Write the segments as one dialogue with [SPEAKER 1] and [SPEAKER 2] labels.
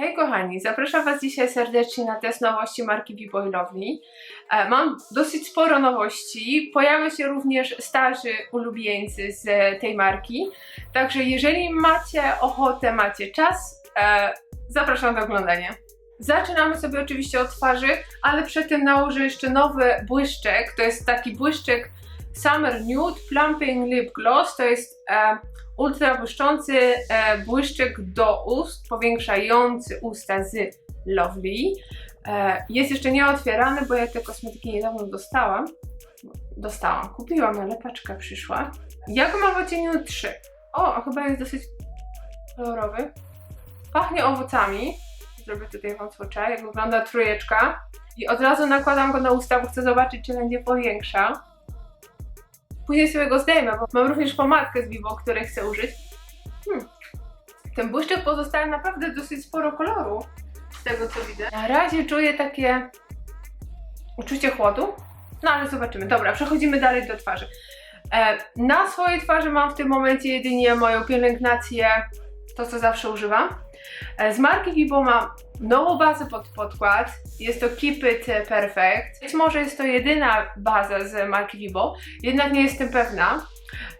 [SPEAKER 1] Hej kochani, zapraszam Was dzisiaj serdecznie na test nowości marki Viboilowni. E, Mam dosyć sporo nowości, pojawią się również starzy ulubieńcy z tej marki, także jeżeli macie ochotę, macie czas, e, zapraszam do oglądania. Zaczynamy sobie oczywiście od twarzy, ale przed tym nałożę jeszcze nowy błyszczek, to jest taki błyszczek Summer Nude Plumping Lip Gloss, to jest e, ultra błyszczący e, błyszczek do ust, powiększający usta z Lovely. E, jest jeszcze nieotwierany, bo ja te kosmetyki niedawno dostałam. Dostałam, kupiłam, ale paczka przyszła. Ja go mam w odcieniu 3. O, chyba jest dosyć kolorowy. Pachnie owocami. Zrobię tutaj wam swatcha, jak wygląda trójeczka. I od razu nakładam go na usta, bo chcę zobaczyć, czy będzie powiększa. Później sobie go zdejmę, bo mam również pomadkę z Vivo, której chcę użyć. Hmm. Ten błyszczek pozostawia naprawdę dosyć sporo koloru, z tego co widzę. Na razie czuję takie uczucie chłodu, no ale zobaczymy. Dobra, przechodzimy dalej do twarzy. E, na swojej twarzy mam w tym momencie jedynie moją pielęgnację, to co zawsze używam. E, z marki Vivo mam nową bazę pod podkład. Jest to Keep It Perfect. Być może jest to jedyna baza z marki Vivo, jednak nie jestem pewna.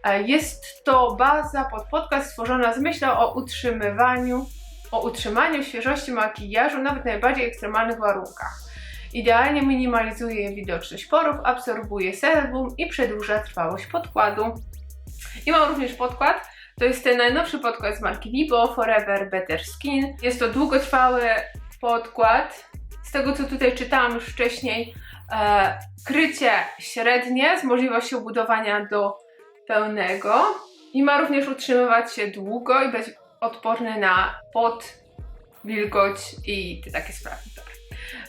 [SPEAKER 1] E, Jest to baza pod podkład stworzona z myślą o utrzymywaniu, o utrzymaniu świeżości makijażu nawet w najbardziej ekstremalnych warunkach. Idealnie minimalizuje widoczność porów, absorbuje sebum i przedłuża trwałość podkładu. I mam również podkład, to jest ten najnowszy podkład z marki Vivo Forever Better Skin. Jest to długotrwały podkład. Z tego co tutaj czytałam już wcześniej, e, krycie średnie z możliwością budowania do pełnego. I ma również utrzymywać się długo i być odporny na pot, wilgoć i te takie sprawy.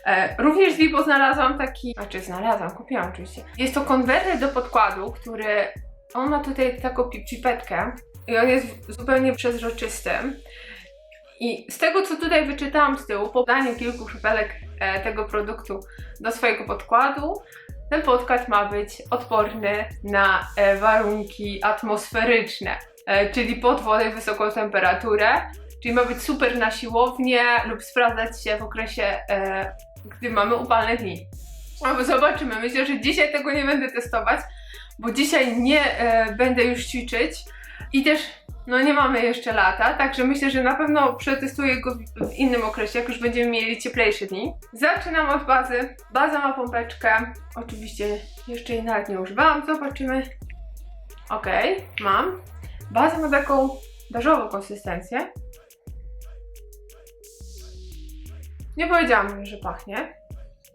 [SPEAKER 1] E, również z Vivo znalazłam taki, znaczy znalazłam, kupiłam oczywiście. Jest to konwerter do podkładu, który on ma tutaj taką pi- pipetkę i on jest zupełnie przezroczysty. I z tego, co tutaj wyczytałam z tyłu, po daniu kilku kropelek e, tego produktu do swojego podkładu, ten podkład ma być odporny na e, warunki atmosferyczne, e, czyli pod wodę wysoką temperaturę, czyli ma być super na siłownię lub sprawdzać się w okresie, gdy mamy upalne dni. No, zobaczymy. Myślę, że dzisiaj tego nie będę testować, bo dzisiaj nie będę już ćwiczyć i też no nie mamy jeszcze lata, także myślę, że na pewno przetestuję go w, innym okresie, jak już będziemy mieli cieplejsze dni. Zaczynam od bazy. Baza ma pompeczkę. Oczywiście jeszcze jej nawet nie używałam. Zobaczymy. Ok, mam. Baza ma taką beżową konsystencję. Nie powiedziałam, że pachnie.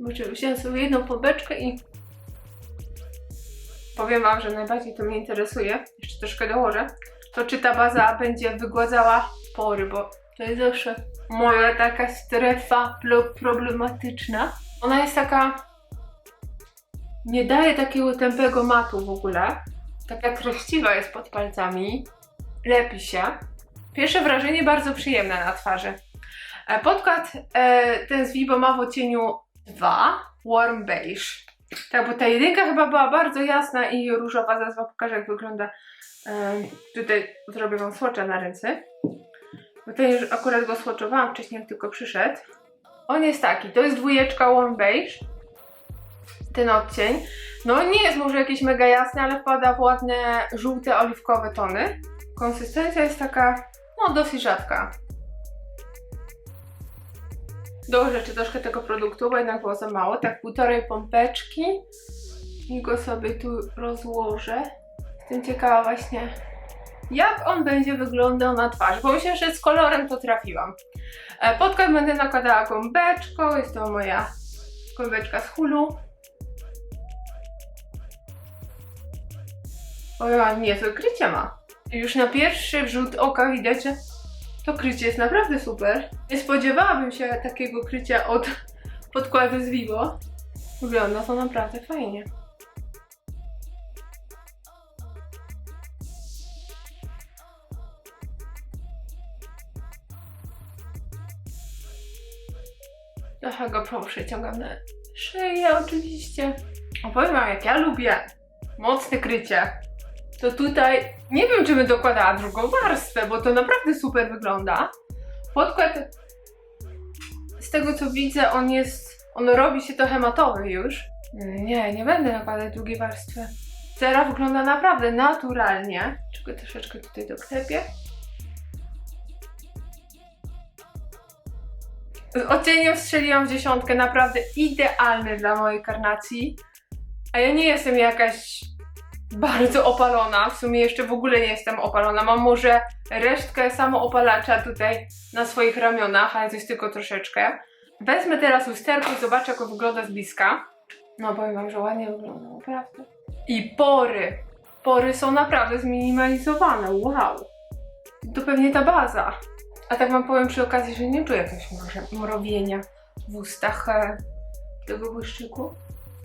[SPEAKER 1] Wziąłem sobie jedną pompeczkę i powiem Wam, że najbardziej to mnie interesuje. Jeszcze troszkę dołożę to czy ta baza będzie wygładzała pory, bo to jest zawsze moja taka strefa pro- problematyczna. Ona jest taka. Nie daje takiego tępego matu w ogóle. Taka treściwa jest pod palcami. Lepi się. Pierwsze wrażenie bardzo przyjemne na twarzy. E, Podkład e, ten z Vibo ma w odcieniu 2 Warm Beige. Tak, bo ta jedynka chyba była bardzo jasna i różowa. Zaraz wam pokażę jak wygląda tutaj zrobię wam swatcha na ręce. Bo ten już akurat go swatchowałam wcześniej, jak tylko przyszedł. On jest taki, to jest dwójeczka Warm Beige. Ten odcień. No nie jest może jakieś mega jasny, ale wpada w ładne, żółte, oliwkowe tony. Konsystencja jest taka, no dosyć rzadka. Dołożę jeszcze troszkę tego produktu, bo jednak było za mało. Tak półtorej pompeczki. I go sobie tu rozłożę. Jestem ciekawa właśnie, jak on będzie wyglądał na twarzy, bo myślę, że z kolorem to trafiłam. E, Podkład będę nakładała gąbeczką, jest to moja gąbeczka z Hulu. O, nie, to krycie ma. Już na pierwszy rzut oka widać, że to krycie jest naprawdę super. Nie spodziewałabym się takiego krycia od podkładu z Vivo. Wygląda to naprawdę fajnie. Trochę go przeciągam na szyję oczywiście. Opowiem wam jak ja lubię mocne krycie. To tutaj nie wiem czy bym dokładała drugą warstwę, bo to naprawdę super wygląda. Podkład z tego co widzę, on jest, on robi się trochę matowy już. Nie, nie będę nakładać drugiej warstwy. Cera wygląda naprawdę naturalnie. Czego troszeczkę tutaj doklepię. Z odcieniem strzeliłam w dziesiątkę, naprawdę idealny dla mojej karnacji. A ja nie jestem jakaś bardzo opalona, w sumie jeszcze w ogóle nie jestem opalona. Mam może resztkę samoopalacza tutaj na swoich ramionach, ale to jest tylko troszeczkę. Wezmę teraz lusterko i zobaczę, jak wygląda z bliska. No powiem wam, że ładnie wygląda, naprawdę. I pory. Pory są naprawdę zminimalizowane, wow. To pewnie ta baza. A tak wam powiem przy okazji, że nie czuję jakiegoś mrowienia w ustach e, tego błyszczyku.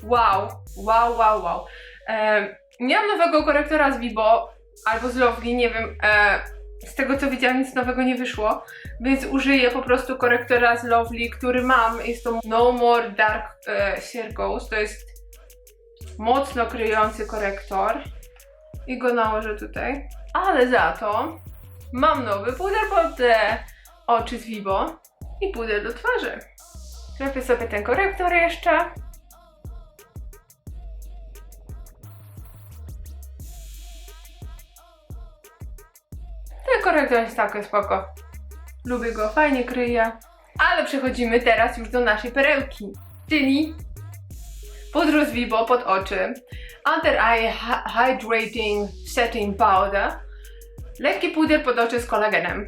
[SPEAKER 1] Wow, wow, wow, wow. E, nie mam nowego korektora z Vibo albo z Lovely, nie wiem. E, z tego co widziałam, nic nowego nie wyszło, więc użyję po prostu korektora z Lovely, który mam. Jest to No More Dark e, Circles. To jest mocno kryjący korektor. I go nałożę tutaj. Ale za to mam nowy puder pod te oczy z Vibo i puder do twarzy. Klepię sobie ten korektor jeszcze. Korektor jest taki spoko. Lubię go, fajnie kryje. Ale przechodzimy teraz już do naszej perełki, czyli Vibo pod oczy, Under Eye Hy- Hydrating Setting Powder, lekki puder pod oczy z kolagenem.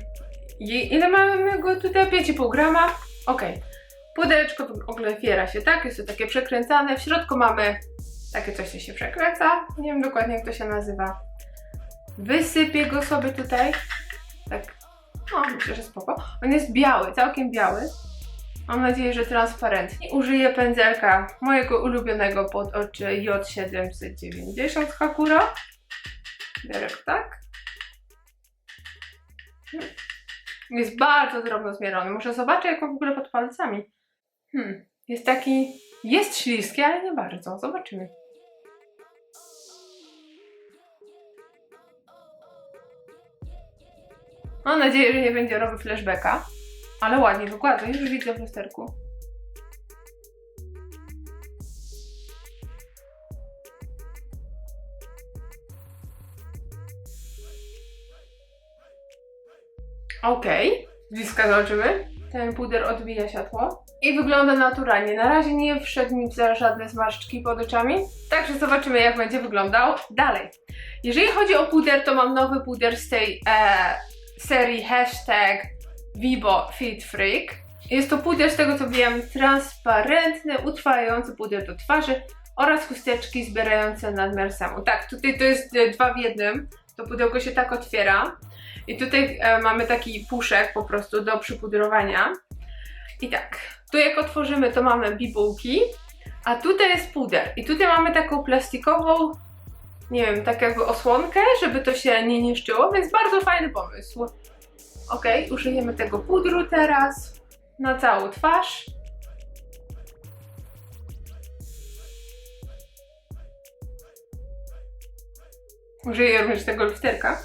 [SPEAKER 1] I ile mamy go tutaj? 5,5 grama? W ogóle otwiera się tak, jest to takie przekręcane. W środku mamy takie coś, co się przekręca. Nie wiem dokładnie jak to się nazywa. Wysypię go sobie tutaj. Tak. No, myślę, że spoko. On jest biały, całkiem biały. Mam nadzieję, że transparentnie. Użyję pędzelka mojego ulubionego pod oczy J790 z Hakura. Biorę tak. Jest bardzo drobno zmierony. Muszę zobaczyć, jak w ogóle pod palcami. Hmm. Jest taki... Jest śliski, ale nie bardzo. Zobaczymy. Mam nadzieję, że nie będzie robił flashbacka. Ale ładnie wykłada, już widzę w lusterku. Okej, z bliska zobaczymy. Ten puder odbija światło. I wygląda naturalnie. Na razie nie wszedł mi za żadne zmarszczki pod oczami. Także zobaczymy, jak będzie wyglądał dalej. Jeżeli chodzi o puder, to mam nowy puder z tej e, serii hashtag Vibo Fit Freak. Jest to puder z tego co wiem transparentny, utrwalający puder do twarzy oraz chusteczki zbierające nadmiar samu. Tak, tutaj to jest e, dwa w jednym. To pudełko się tak otwiera. I tutaj e, mamy taki puszek po prostu do przypudrowania. I tak, tu jak otworzymy to mamy bibułki, a tutaj jest puder. I tutaj mamy taką plastikową, nie wiem, tak jakby osłonkę, żeby to się nie niszczyło, więc bardzo fajny pomysł. Ok, użyjemy tego pudru teraz na całą twarz. Użyję również tego lusterka.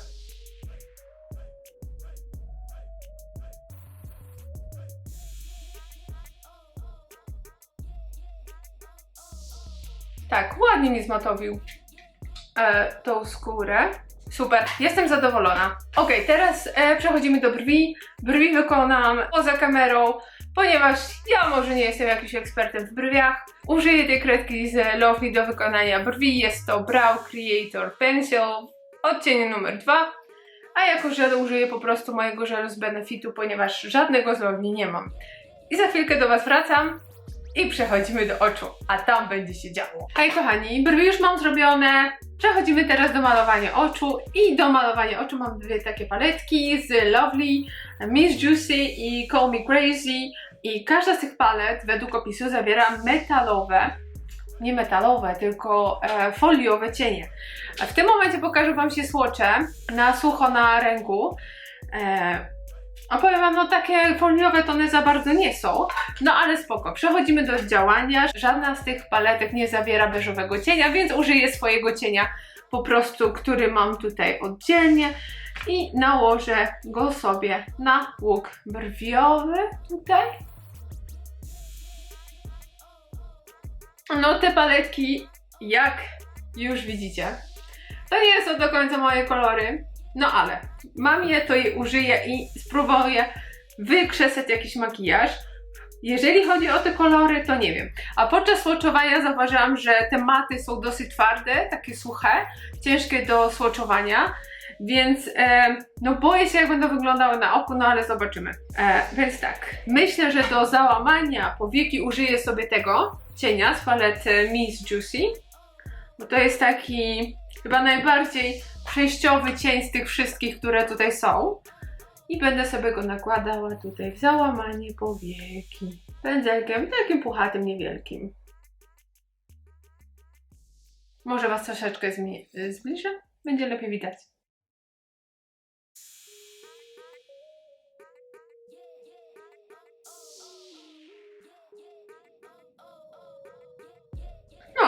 [SPEAKER 1] Tak, ładnie mi zmatowił e, tą skórę. Super, jestem zadowolona. Ok, teraz e, przechodzimy do brwi. Brwi wykonam poza kamerą, ponieważ ja może nie jestem jakimś ekspertem w brwiach. Użyję tej kredki z Lovely do wykonania brwi. Jest to Brow Creator Pencil, odcień numer 2. A jako żel użyję po prostu mojego żelu z Benefitu, ponieważ żadnego z Lovely nie mam. I za chwilkę do Was wracam. I przechodzimy do oczu, a tam będzie się działo. Hej kochani, brwi już mam zrobione. Przechodzimy teraz do malowania oczu i do malowania oczu mam dwie takie paletki z Lovely, Miss Juicy i Call Me Crazy i każda z tych palet według opisu zawiera metalowe, nie metalowe, tylko e, foliowe cienie. A w tym momencie pokażę Wam się słocze na sucho na ręku. E, a powiem wam, no takie foliowe to one za bardzo nie są, no ale spoko. Przechodzimy do działania. Żadna z tych paletek nie zawiera beżowego cienia, więc użyję swojego cienia po prostu, który mam tutaj oddzielnie i nałożę go sobie na łuk brwiowy tutaj. No te paletki, jak już widzicie, to nie są do końca moje kolory, no ale mam je, to je użyję i spróbuję wykrzesać jakiś makijaż. Jeżeli chodzi o te kolory, to nie wiem. A podczas swatchowania zauważyłam, że te maty są dosyć twarde, takie suche, ciężkie do swatchowania. Więc e, no boję się jak będą wyglądały na oku, no ale zobaczymy. E, więc tak, myślę, że do załamania powieki użyję sobie tego cienia z palety Miss Juicy. Bo to jest taki chyba najbardziej przejściowy cień z tych wszystkich, które tutaj są. I będę sobie go nakładała tutaj w załamanie powieki. Pędzelkiem takim puchatym, niewielkim. Może Was troszeczkę zbliżę? Będzie lepiej widać.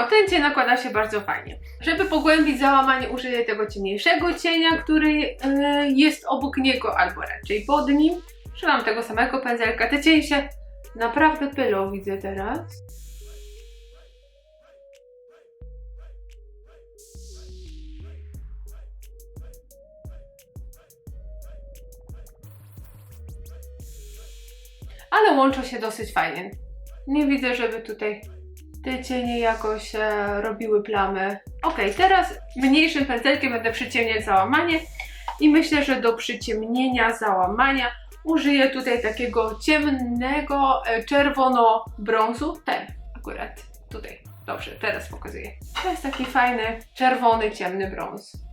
[SPEAKER 1] No, ten cień nakłada się bardzo fajnie. Żeby pogłębić załamanie, użyję tego ciemniejszego cienia, który e, jest obok niego, albo raczej pod nim. Używam tego samego pędzelka. Te cienie się naprawdę pylą, widzę teraz. Ale łączą się dosyć fajnie. Nie widzę, żeby tutaj te cienie jakoś e, robiły plamy. Ok, teraz mniejszym pędzelkiem będę przyciemniać załamanie i myślę, że do przyciemnienia załamania użyję tutaj takiego ciemnego e, czerwono-brązu. Ten akurat tutaj. Dobrze, teraz pokazuję. To jest taki fajny czerwony, ciemny brąz.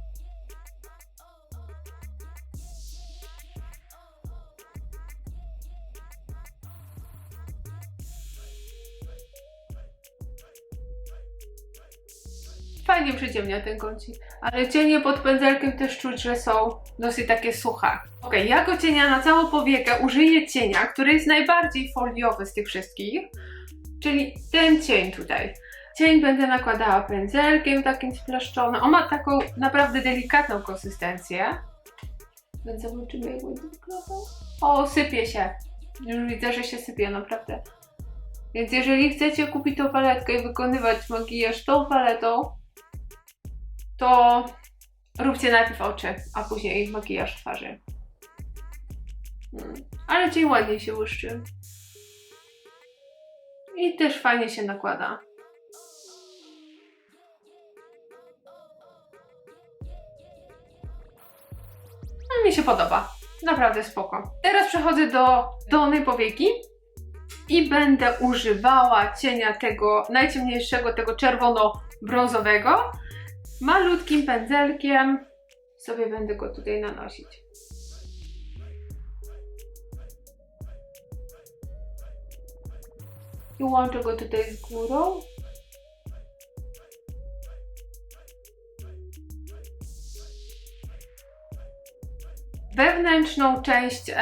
[SPEAKER 1] Fajnie przyciemnia ten kącik. Ale cienie pod pędzelkiem też czuć, że są dosyć takie suche. Ok, jako cienia na całą powiekę użyję cienia, który jest najbardziej foliowy z tych wszystkich. Czyli ten cień tutaj. Cień będę nakładała pędzelkiem takim splaszczonym. On ma taką naprawdę delikatną konsystencję. Więc zobaczymy jak będzie wyglądał. O, sypie się. Już widzę, że się sypie naprawdę. Więc jeżeli chcecie kupić tą paletkę i wykonywać makijaż tą paletą, to róbcie najpierw oczy, a później makijaż twarzy. Mm. Ale cień ładnie się łyszczy. I też fajnie się nakłada. No, mi się podoba. Naprawdę spoko. Teraz przechodzę do dolnej powieki i będę używała cienia tego najciemniejszego, tego czerwono-brązowego. Malutkim pędzelkiem sobie będę go tutaj nanosić. I łączę go tutaj z górą. Wewnętrzną część e,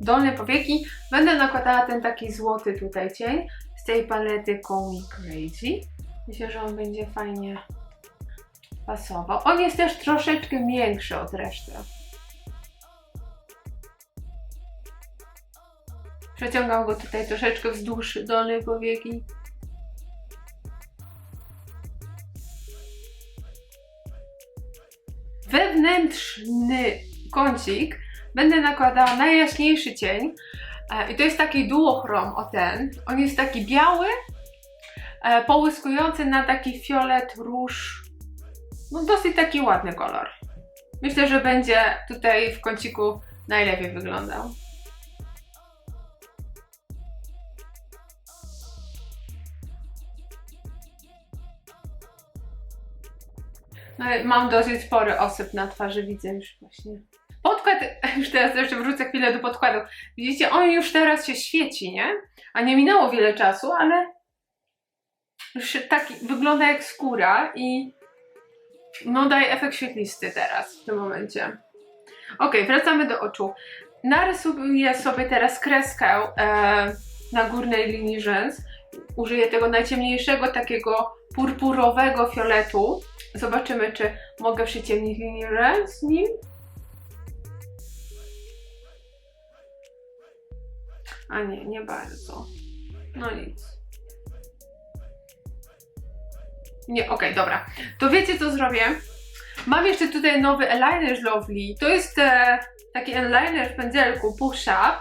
[SPEAKER 1] dolnej powieki będę nakładała ten taki złoty tutaj cień z tej palety Call Me Crazy. Myślę, że on będzie fajnie pasował. On jest też troszeczkę większy od reszty. Przeciągam go tutaj troszeczkę wzdłuż dolnej powieki. Wewnętrzny kącik będę nakładała najjaśniejszy cień. E, I to jest taki duochrom, o ten. On jest taki biały, e, połyskujący na taki fiolet, róż. No dosyć taki ładny kolor. Myślę, że będzie tutaj w kąciku najlepiej wyglądał. No, mam dosyć spory osyp na twarzy, widzę już właśnie. Podkład, już teraz jeszcze wrócę chwilę do podkładu. Widzicie, on już teraz się świeci, nie? A nie minęło wiele czasu, ale już taki wygląda jak skóra i no daje efekt świetlisty teraz, w tym momencie. Ok, wracamy do oczu. Narysuję sobie teraz kreskę e, na górnej linii rzęs. Użyję tego najciemniejszego, takiego purpurowego fioletu. Zobaczymy, czy mogę przyciemnić linię rzęs nim. A nie, nie bardzo. No nic. Nie, okej, dobra. To wiecie co zrobię? Mam jeszcze tutaj nowy eyeliner z Lovely. To jest e, taki eyeliner w pędzelku Push Up.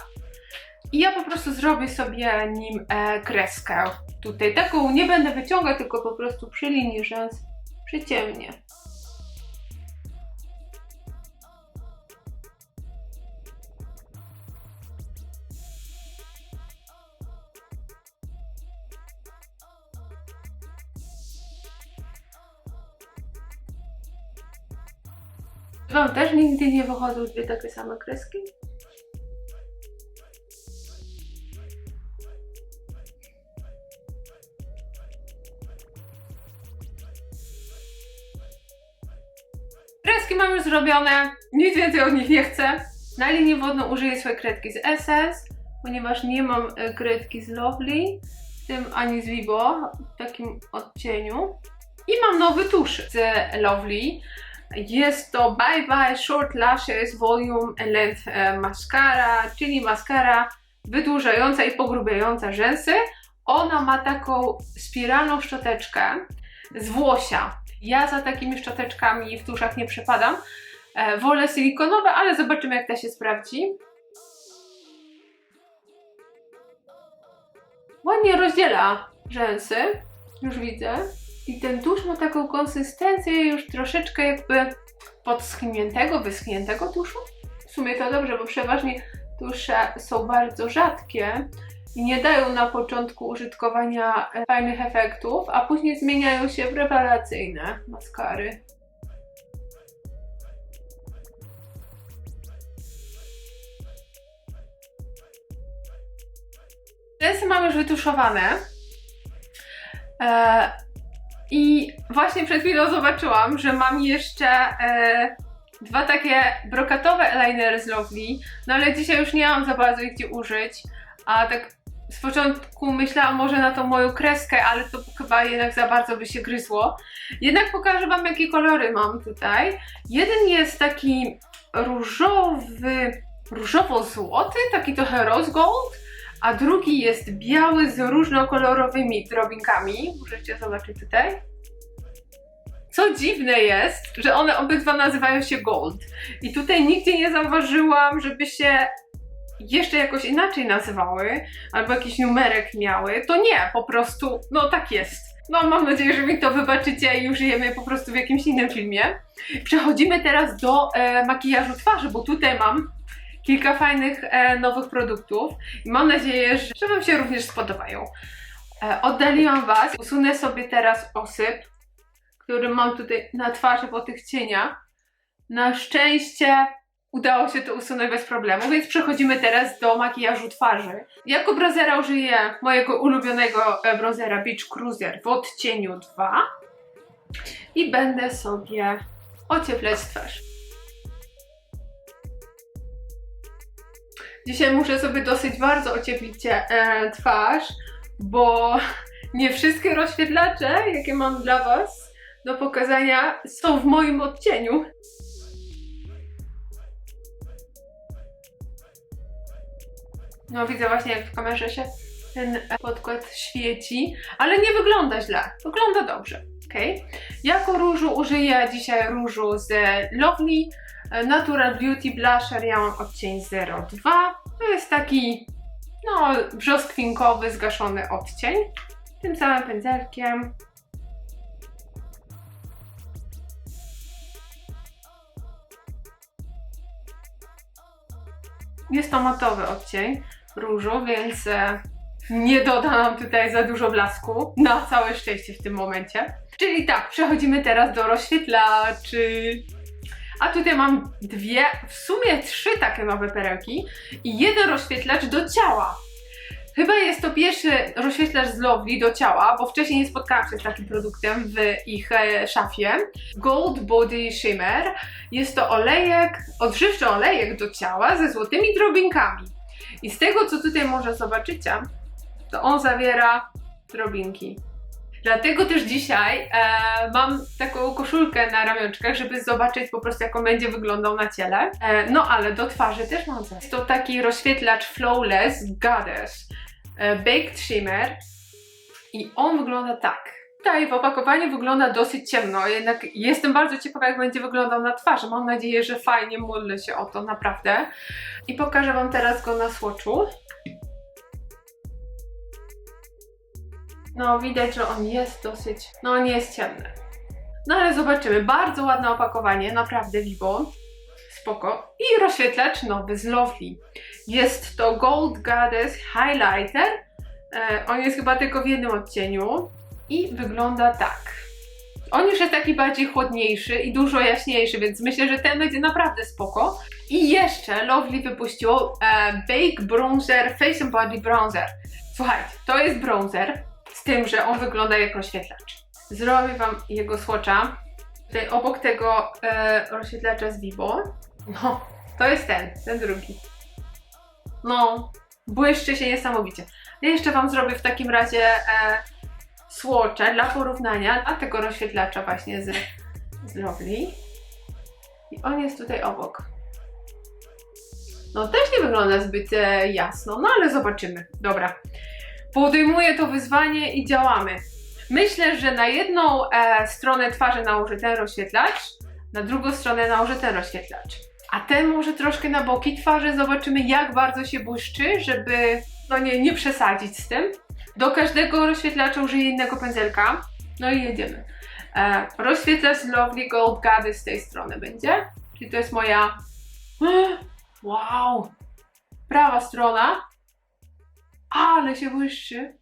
[SPEAKER 1] I ja po prostu zrobię sobie nim e, kreskę. Tutaj taką nie będę wyciągać, tylko po prostu przy linii rzęs przyciemnię. Wam też nigdy nie wychodzą dwie takie same kreski? Kreski mam już zrobione, nic więcej od nich nie chcę. Na linię wodną użyję swojej kredki z Essence, ponieważ nie mam e, kredki z Lovely, tym ani z Vibo, w takim odcieniu. I mam nowy tusz z Lovely. Jest to Bye Bye Short Lashes Volume Length e, Mascara, czyli maskara wydłużająca i pogrubiająca rzęsy. Ona ma taką spiralną szczoteczkę z włosia. Ja za takimi szczoteczkami w tuszach nie przepadam. E, wolę silikonowe, ale zobaczymy jak ta się sprawdzi. Ładnie rozdziela rzęsy, już widzę. I ten tusz ma taką konsystencję już troszeczkę jakby podschniętego, wyschniętego tuszu. W sumie to dobrze, bo przeważnie tusze są bardzo rzadkie i nie dają na początku użytkowania fajnych efektów, a później zmieniają się w rewelacyjne maskary. Rzęsy mam już wytuszowane. E, I właśnie przed chwilą zobaczyłam, że mam jeszcze e, dwa takie brokatowe eyelinery z Lovely, no ale dzisiaj już nie mam za bardzo ich gdzie użyć, a tak z początku myślałam może na tą moją kreskę, ale to chyba jednak za bardzo by się gryzło. Jednak pokażę Wam jakie kolory mam tutaj. Jeden jest taki różowy, różowo-złoty, taki trochę rose gold, a drugi jest biały z różnokolorowymi drobinkami. Możecie zobaczyć tutaj. Co dziwne jest, że one obydwa nazywają się Gold. I tutaj nigdzie nie zauważyłam, żeby się jeszcze jakoś inaczej nazywały, albo jakiś numerek miały. To nie, po prostu, no tak jest. No mam nadzieję, że mi to wybaczycie i użyjemy po prostu w jakimś innym filmie. Przechodzimy teraz do e, makijażu twarzy, bo tutaj mam kilka fajnych e, nowych produktów i mam nadzieję, że, Wam się również spodobają. E, oddaliłam Was, usunę sobie teraz osyp, który mam tutaj na twarzy po tych cieniach. Na szczęście udało się to usunąć bez problemu, więc przechodzimy teraz do makijażu twarzy. Jako bronzera użyję mojego ulubionego e, bronzera Beach Cruiser w odcieniu 2 i będę sobie ocieplać twarz. Dzisiaj muszę sobie dosyć bardzo ocieplić e, twarz, bo nie wszystkie rozświetlacze, jakie mam dla Was do pokazania, są w moim odcieniu. No widzę właśnie jak w kamerze się ten podkład świeci, ale nie wygląda źle, wygląda dobrze, ok? Jako różu użyję dzisiaj różu z Lovely Natural Beauty Blusher, ja mam odcień 02. To jest taki, no, brzoskwinkowy, zgaszony odcień. Tym samym pędzelkiem Jest to matowy odcień różu, więc e, nie doda nam tutaj za dużo blasku. Na całe szczęście w tym momencie. Czyli tak, przechodzimy teraz do rozświetlaczy. A tutaj mam dwie, w sumie trzy takie nowe perełki i jeden rozświetlacz do ciała. Chyba jest to pierwszy rozświetlacz z Lovely do ciała, bo wcześniej nie spotkałam się z takim produktem w ich e, szafie. Gold Body Shimmer. Jest to olejek, odżywczy olejek do ciała ze złotymi drobinkami. I z tego, co tutaj może zobaczycie, to on zawiera drobinki. Dlatego też dzisiaj e, mam taką koszulkę na ramionczkach, żeby zobaczyć po prostu jak on będzie wyglądał na ciele. E, no ale do twarzy też mam coś. To taki rozświetlacz Flawless Goddess e, Baked Shimmer i on wygląda tak. Tutaj w opakowaniu wygląda dosyć ciemno, jednak jestem bardzo ciekawa, jak będzie wyglądał na twarzy. Mam nadzieję, że fajnie modlę się o to, naprawdę. I pokażę Wam teraz go na słoczu. No, widać, że on jest dosyć, no nie jest ciemny. No ale zobaczymy. Bardzo ładne opakowanie, naprawdę Vivo. Spoko. I rozświetlacz nowy z Lovely. Jest to Gold Goddess Highlighter. E, on jest chyba tylko w jednym odcieniu i wygląda tak. On już jest taki bardziej chłodniejszy i dużo jaśniejszy, więc myślę, że ten będzie naprawdę spoko. I jeszcze Lovely wypuściło e, Bake Bronzer Face and Body Bronzer. Słuchajcie, to jest bronzer, z tym, że on wygląda jak rozświetlacz. Zrobię Wam jego swatcha. Tutaj obok tego e, rozświetlacza z Vivo. No, to jest ten, ten drugi. No, błyszczy się niesamowicie. Ja jeszcze Wam zrobię w takim razie e, swatcha dla porównania a tego rozświetlacza właśnie z, z Lovely. I on jest tutaj obok. No też nie wygląda zbyt e, jasno, no ale zobaczymy. Dobra. Podejmuję to wyzwanie i działamy. Myślę, że na jedną e, stronę twarzy nałożę ten rozświetlacz, na drugą stronę nałożę ten rozświetlacz. A ten może troszkę na boki twarzy, zobaczymy jak bardzo się błyszczy, żeby no nie, nie przesadzić z tym. Do każdego rozświetlacza użyję innego pędzelka. No i jedziemy. E, rozświetlacz Lovely Gold Goddess z tej strony będzie. Czyli to jest moja... Wow! Prawa strona. Ale się błyszczy.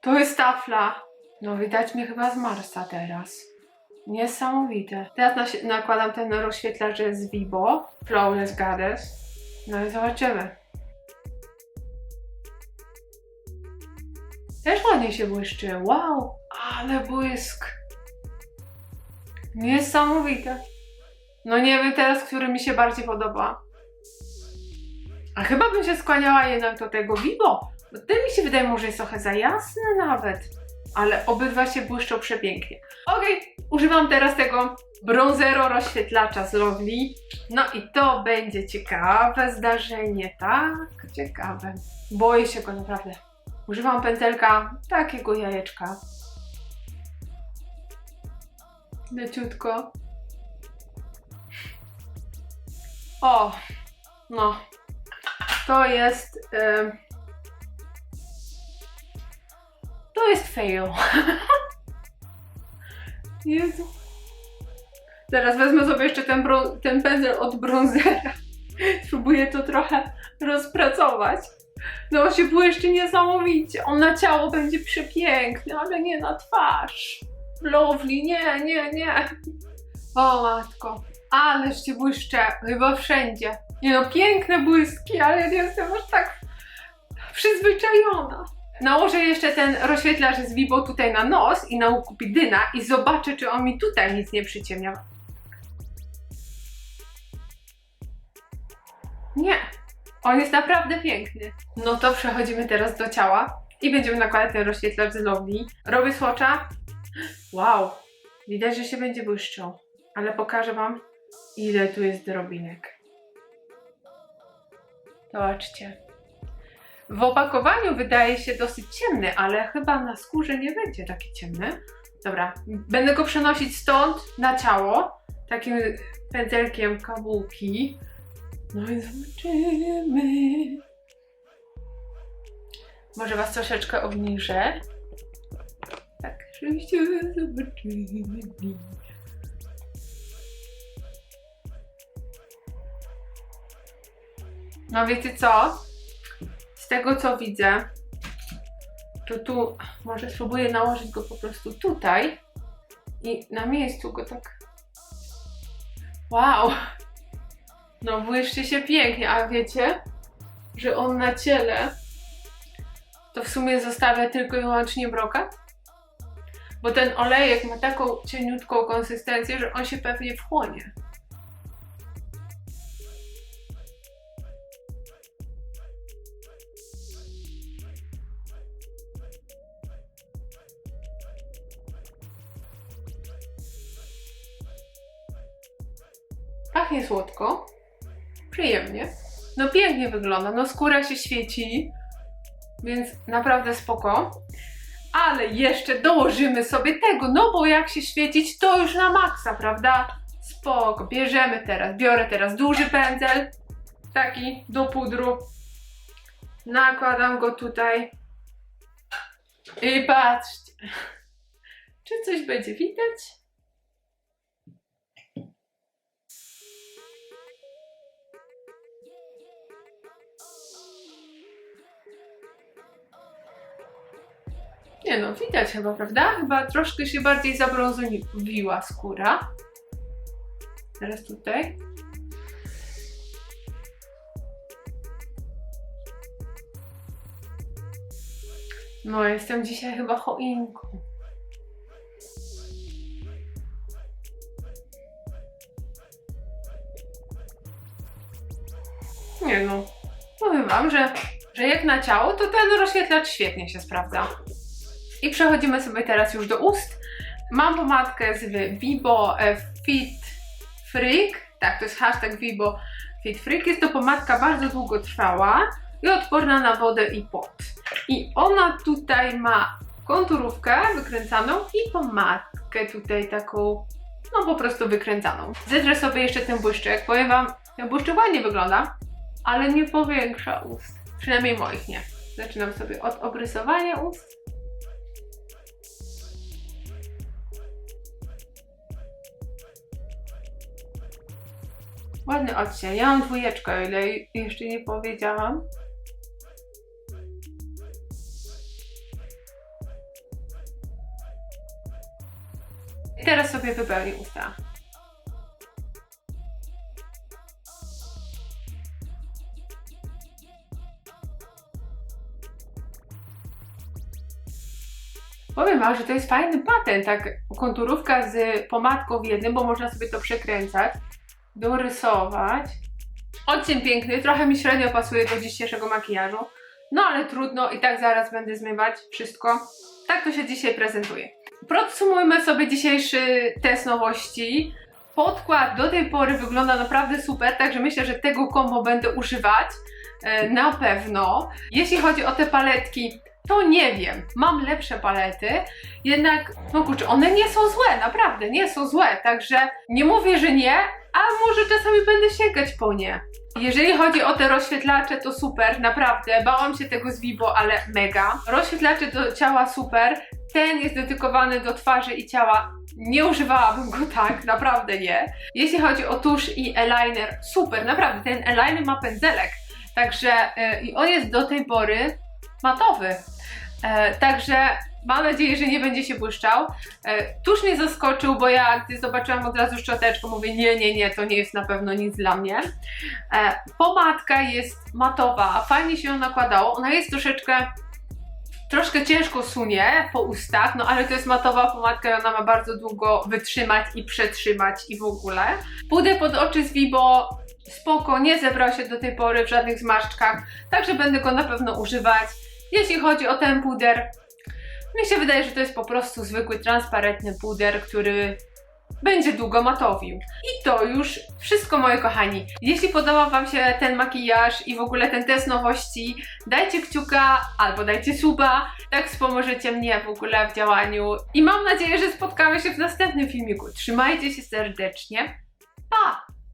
[SPEAKER 1] To jest tafla. No widać mnie chyba z Marsa teraz. Niesamowite. Teraz nakładam ten rozświetlacz z Vibo. Flawless Goddess. No i zobaczymy. Też ładnie się błyszczy. Wow! Ale błysk. Niesamowite. No nie wiem teraz, który mi się bardziej podoba. A chyba bym się skłaniała jednak do tego Vivo. Bo ten mi się wydaje może jest trochę za jasny nawet. Ale obydwa się błyszczą przepięknie. Okej, używam teraz tego bronzero rozświetlacza z Lovely. No i to będzie ciekawe zdarzenie, tak? Ciekawe. Boję się go naprawdę. Używam pędzelka takiego jajeczka. Leciutko. O, no. To jest. em, to jest fail. Jezu. Teraz wezmę sobie jeszcze ten, ten pędzel od bronzera. Spróbuję to trochę rozpracować. No się błyszczy niesamowicie. On na ciało będzie przepiękny, ale nie na twarz. Lovely, nie, nie, nie. O matko, ależ się błyszczę, chyba wszędzie. Nie no, piękne błyski, ale ja jestem aż tak przyzwyczajona. Nałożę jeszcze ten rozświetlacz z Vivo tutaj na nos i na łuku Pidyna i zobaczę, czy on mi tutaj nic nie przyciemnia. Nie, on jest naprawdę piękny. No to przechodzimy teraz do ciała i będziemy nakładać ten rozświetlacz z Lovely. Robię swatcha. Wow, widać, że się będzie błyszczał. Ale pokażę Wam, ile tu jest drobinek. Zobaczcie. W opakowaniu wydaje się dosyć ciemny, ale chyba na skórze nie będzie taki ciemny. Dobra, będę go przenosić stąd na ciało, takim pędzelkiem kabuki. No i zobaczymy. Może Was troszeczkę obniżę. Tak, żebyście zobaczyli. No wiecie co? Z tego co widzę, to tu może spróbuję nałożyć go po prostu tutaj i na miejscu go tak. Wow! No błyszczy się pięknie, a wiecie, że on na ciele to w sumie zostawia tylko i wyłącznie brokat? Bo ten olejek ma taką cieniutką konsystencję, że on się pewnie wchłonie. Słodko, przyjemnie. No pięknie wygląda, no skóra się świeci, więc naprawdę spoko. Ale jeszcze dołożymy sobie tego, no bo jak się świecić, to już na maksa, prawda? Spoko, bierzemy teraz, biorę teraz duży pędzel, taki do pudru. Nakładam go tutaj. I patrzcie, czy coś będzie widać? Nie no, widać chyba, prawda? Chyba troszkę się bardziej zabrązowiła skóra. Teraz tutaj. No, jestem dzisiaj chyba choinką. Nie no, powiem wam, że, że jak na ciało, to ten rozświetlacz świetnie się sprawdza. I przechodzimy sobie teraz już do ust. Mam pomadkę z Vibo e, Fit Freak. Tak, to jest hashtag Vibo Fit Freak. Jest to pomadka bardzo długotrwała i odporna na wodę i pot. I ona tutaj ma konturówkę wykręcaną i pomadkę tutaj taką, no po prostu wykręcaną. Zetrę sobie jeszcze ten błyszczek. Powiem Wam, ten błyszczek ładnie wygląda, ale nie powiększa ust. Przynajmniej moich nie. Zaczynam sobie od obrysowania ust. Ładny odcień. Ja mam dwójeczkę, o ile jeszcze nie powiedziałam. I teraz sobie wypełnię usta. Powiem wam, że to jest fajny patent, tak konturówka z pomadką w jednym, bo można sobie to przekręcać, dorysować. Odcień piękny, trochę mi średnio pasuje do dzisiejszego makijażu, no ale trudno i tak zaraz będę zmywać wszystko. Tak to się dzisiaj prezentuje. Podsumujmy sobie dzisiejszy test nowości. Podkład do tej pory wygląda naprawdę super, także myślę, że tego kombo będę używać e, na pewno. Jeśli chodzi o te paletki, to nie wiem. Mam lepsze palety, jednak, no kurczę, one nie są złe, naprawdę, nie są złe, także nie mówię, że nie, a może czasami będę sięgać po nie. Jeżeli chodzi o te rozświetlacze, to super, naprawdę. Bałam się tego z Vibo, ale mega. Rozświetlacze do ciała super. Ten jest dedykowany do twarzy i ciała. Nie używałabym go tak, naprawdę nie. Jeśli chodzi o tusz i eyeliner, super, naprawdę. Ten eyeliner ma pędzelek, także yy, i on jest do tej pory matowy. E, także mam nadzieję, że nie będzie się błyszczał. E, tuż mnie zaskoczył, bo ja gdy zobaczyłam od razu szczoteczkę, mówię nie, nie, nie, to nie jest na pewno nic dla mnie. E, pomadka jest matowa, fajnie się ją nakładało. Ona jest troszeczkę troszkę ciężko sunie po ustach, no ale to jest matowa pomadka i ona ma bardzo długo wytrzymać i przetrzymać i w ogóle. Puder pod oczy z Vibo spoko, nie zebrał się do tej pory w żadnych zmarszczkach, także będę go na pewno używać. Jeśli chodzi o ten puder, mi się wydaje, że to jest po prostu zwykły, transparentny puder, który będzie długo matowił. I to już wszystko, moi kochani. Jeśli podoba Wam się ten makijaż i w ogóle ten test nowości, dajcie kciuka albo dajcie suba, tak wspomożecie mnie w ogóle w działaniu. I mam nadzieję, że spotkamy się w następnym filmiku. Trzymajcie się serdecznie. Pa!